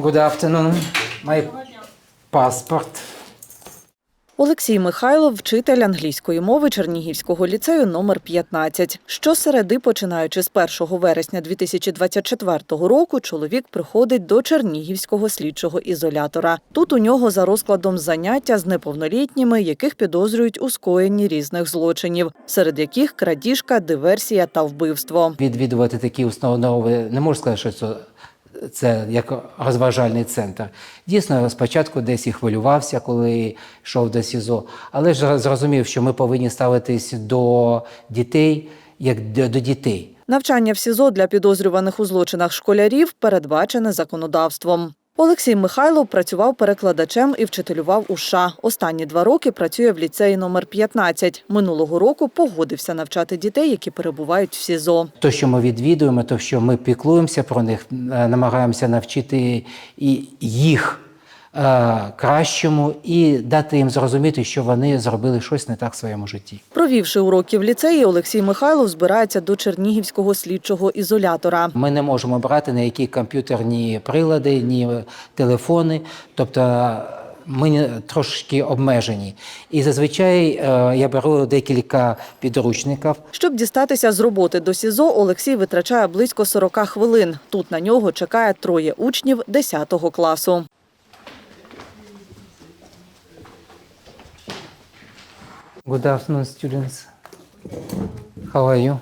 Good afternoon. My passport. Олексій Михайлов, вчитель англійської мови Чернігівського ліцею номер 15. Щосереди, починаючи з 1 вересня 2024 року, чоловік приходить до Чернігівського слідчого ізолятора. Тут у нього за розкладом заняття з неповнолітніми, яких підозрюють у скоєнні різних злочинів, серед яких крадіжка, диверсія та вбивство. Відвідувати такі установи не можу сказати, що це, це як розважальний центр. Дійсно, спочатку десь і хвилювався, коли йшов до СІЗО, але ж зрозумів, що ми повинні ставитись до дітей як до, дітей. Навчання в СІЗО для підозрюваних у злочинах школярів передбачене законодавством. Олексій Михайлов працював перекладачем і вчителював у США. Останні два роки працює в ліцеї номер 15. Минулого року погодився навчати дітей, які перебувають в СІЗО. То, що ми відвідуємо, то, що ми піклуємося про них, е, намагаємося навчити і їх кращому і дати їм зрозуміти, що вони зробили щось не так в своєму житті. Провівши уроки в ліцеї, Олексій Михайлов збирається до Чернігівського слідчого ізолятора. Ми не можемо брати на які комп'ютерні прилади, ні телефони. Тобто ми трошки обмежені. І зазвичай е, я беру декілька підручників. Щоб дістатися з роботи до СІЗО, Олексій витрачає близько 40 хвилин. Тут на нього чекає троє учнів 10 класу. Good afternoon, students. How are you?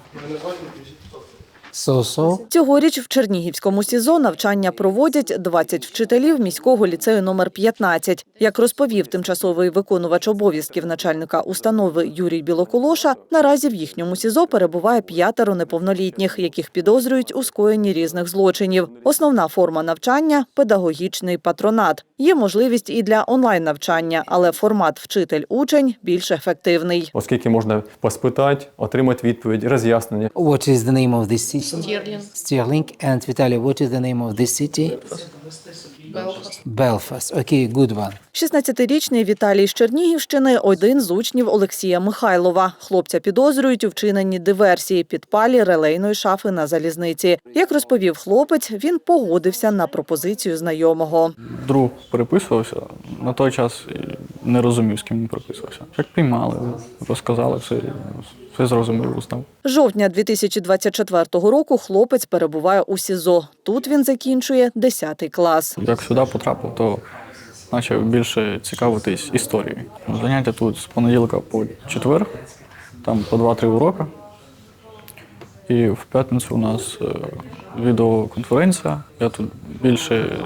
So. Цьогоріч в Чернігівському СІЗО навчання проводять 20 вчителів міського ліцею номер 15. Як розповів тимчасовий виконувач обов'язків начальника установи Юрій Білоколоша, наразі в їхньому СІЗО перебуває п'ятеро неповнолітніх, яких підозрюють у скоєнні різних злочинів. Основна форма навчання педагогічний патронат. Є можливість і для онлайн навчання, але формат вчитель-учень більш ефективний. оскільки можна поспитати, отримати відповідь, роз'яснення. What is the name of this city? Стерлінг. Stirling. And Vitaly, what is the name of this city? Белфаст. Belfast. Okay, good one. 16-річний Віталій з Чернігівщини – один з учнів Олексія Михайлова. Хлопця підозрюють у вчиненні диверсії, підпалі релейної шафи на залізниці. Як розповів хлопець, він погодився на пропозицію знайомого. Друг переписувався на той час не розумів, з ким він переписувався. Як піймали, розказали все, все зрозумів, узнав. З жовтня 2024 року хлопець перебуває у СІЗО. Тут він закінчує 10 клас. Як сюди потрапив, то почав більше цікавитись історією. Заняття тут з понеділка по четвер, там по 2-3 уроки. І в п'ятницю у нас е, відеоконференція. Я тут більше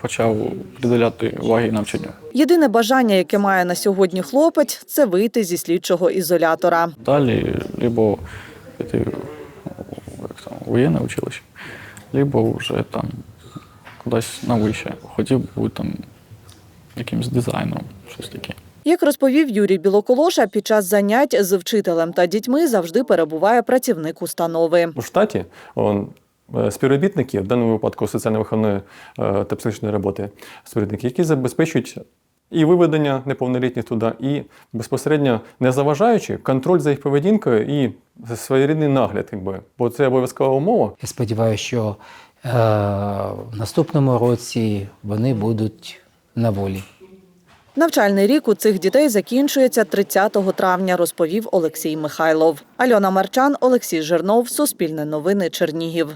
почав приділяти уваги навчанню. Єдине бажання, яке має на сьогодні хлопець – це вийти зі слідчого ізолятора. Далі либо піти як там, воєнне училище, либо вже там кудись на вище. Хотів би бути там якимсь дизайнером, щось таке. Як розповів Юрій Білоколоша, під час занять з вчителем та дітьми завжди перебуває працівник установи. У штаті он, е, співробітники, в даному випадку соціально-виховної е, та психологічної роботи, співробітники, які забезпечують і виведення неповнолітніх туди, і безпосередньо не заважаючи контроль за їх поведінкою і своєрідний нагляд, якби. бо це обов'язкова умова. Я сподіваюся, що е, в наступному році вони будуть на волі. Навчальний рік у цих дітей закінчується 30 травня, розповів Олексій Михайлов. Альона Марчан, Олексій Жирнов, Суспільне новини, Чернігів.